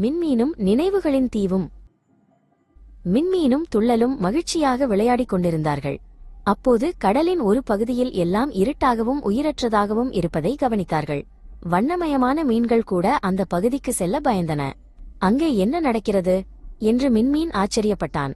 மின்மீனும் நினைவுகளின் தீவும். மின்மீனும் துள்ளலும் மகிழ்ச்சியாக விளையாடிக் கொண்டிருந்தார்கள். அப்போது கடலின் ஒரு பகுதியில் எல்லாம் இருட்டாகவும் உயிரற்றதாகவும் இருப்பதை கவனித்தார்கள். வண்ணமயமான மீன்கள் கூட அந்த பகுதிக்கு செல்ல பயந்தன. அங்கே என்ன நடக்கிறது? என்று மின்மீன் ஆச்சரியப்பட்டான்.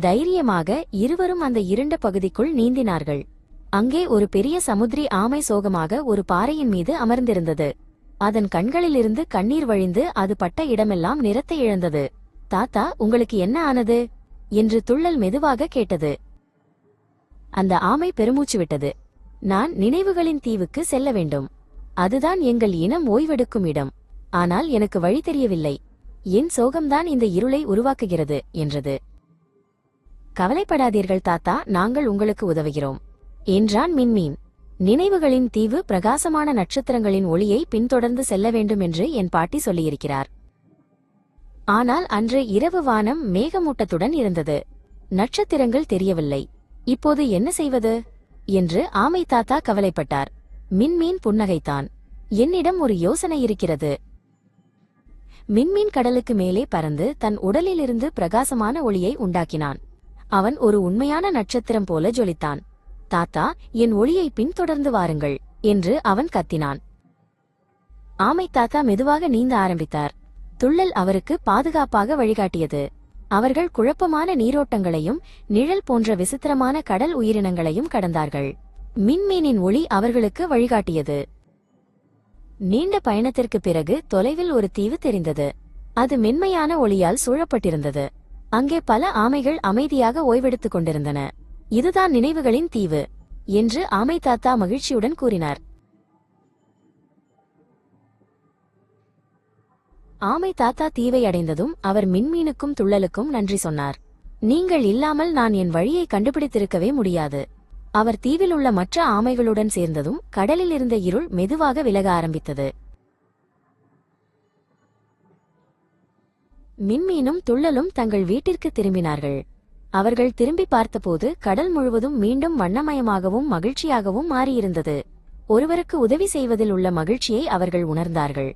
தைரியமாக இருவரும் அந்த இருண்ட பகுதிக்குள் நீந்தினார்கள். அங்கே ஒரு பெரிய சமுத்திரி ஆமை சோகமாக ஒரு பாறையின் மீது அமர்ந்திருந்தது. அதன் கண்களிலிருந்து கண்ணீர் வழிந்து அது பட்ட இடமெல்லாம் நிறத்தை இழந்தது. தாத்தா உங்களுக்கு என்ன ஆனது? என்று துள்ளல் மெதுவாக கேட்டது. அந்த ஆமை பெருமூச்சு விட்டது. நான் நினைவுகளின் தீவுக்கு செல்ல வேண்டும். அதுதான் எங்கள் இனம் ஓய்வெடுக்கும் இடம். ஆனால் எனக்கு வழி தெரியவில்லை. என் சோகம்தான் இந்த இருளை உருவாக்குகிறது என்றது. கவலைப்படாதீர்கள் தாத்தா நாங்கள் உங்களுக்கு உதவுகிறோம் என்றான் மின்மீன். நினைவுகளின் தீவு பிரகாசமான நட்சத்திரங்களின் ஒளியை பின்தொடர்ந்து செல்ல வேண்டும் என்று என் பாட்டி சொல்லியிருக்கிறார். ஆனால் அன்று இரவு வானம் மேகமூட்டத்துடன் இருந்தது. நட்சத்திரங்கள் தெரியவில்லை. இப்போது என்ன செய்வது? என்று ஆமை தாத்தா கவலைப்பட்டார். மின்மீன் புன்னகைத்தான். என்னிடம் ஒரு யோசனை இருக்கிறது. மின்மீன் கடலுக்கு மேலே பறந்து தன் உடலிலிருந்து பிரகாசமான ஒளியை உண்டாக்கினான். அவன் ஒரு உண்மையான நட்சத்திரம் போல ஜொலித்தான். தாத்தா என் ஒளியை பின்தொடர்ந்து வாருங்கள் என்று அவன் கத்தினான். ஆமை தாத்தா மெதுவாக நீந்த ஆரம்பித்தார். துள்ளல் அவருக்கு பாதுகாப்பாக வழிகாட்டியது. அவர்கள் குழப்பமான நீரோட்டங்களையும் நிழல் போன்ற விசித்திரமான கடல் உயிரினங்களையும் கடந்தார்கள். மின்மீனின் ஒளி அவர்களுக்கு வழிகாட்டியது. நீண்ட பயணத்திற்கு பிறகு தொலைவில் ஒரு தீவு தெரிந்தது. அது மென்மையான ஒளியால் சூழப்பட்டிருந்தது. அங்கே பல ஆமைகள் அமைதியாக ஓய்வெடுத்துக் கொண்டிருந்தன. இதுதான் நினைவுகளின் தீவு என்று ஆமை தாத்தா மகிழ்ச்சியுடன் கூறினார். ஆமை தாத்தா தீவை அடைந்ததும் அவர் மின்மீனுக்கும் துள்ளலுக்கும் நன்றி சொன்னார். நீங்கள் இல்லாமல் நான் என் வழியை கண்டுபிடித்திருக்கவே முடியாது. அவர் தீவில் உள்ள மற்ற ஆமைகளுடன் சேர்ந்ததும் கடலில் இருந்த இருள் மெதுவாக விலக ஆரம்பித்தது. மின்மீனும் துள்ளலும் தங்கள் வீட்டிற்கு திரும்பினார்கள். அவர்கள் திரும்பி பார்த்தபோது கடல் முழுவதும் மீண்டும் வண்ணமயமாகவும் மகிழ்ச்சியாகவும் மாறியிருந்தது. ஒருவருக்கு உதவி செய்வதில் உள்ள மகிழ்ச்சியை அவர்கள் உணர்ந்தார்கள்.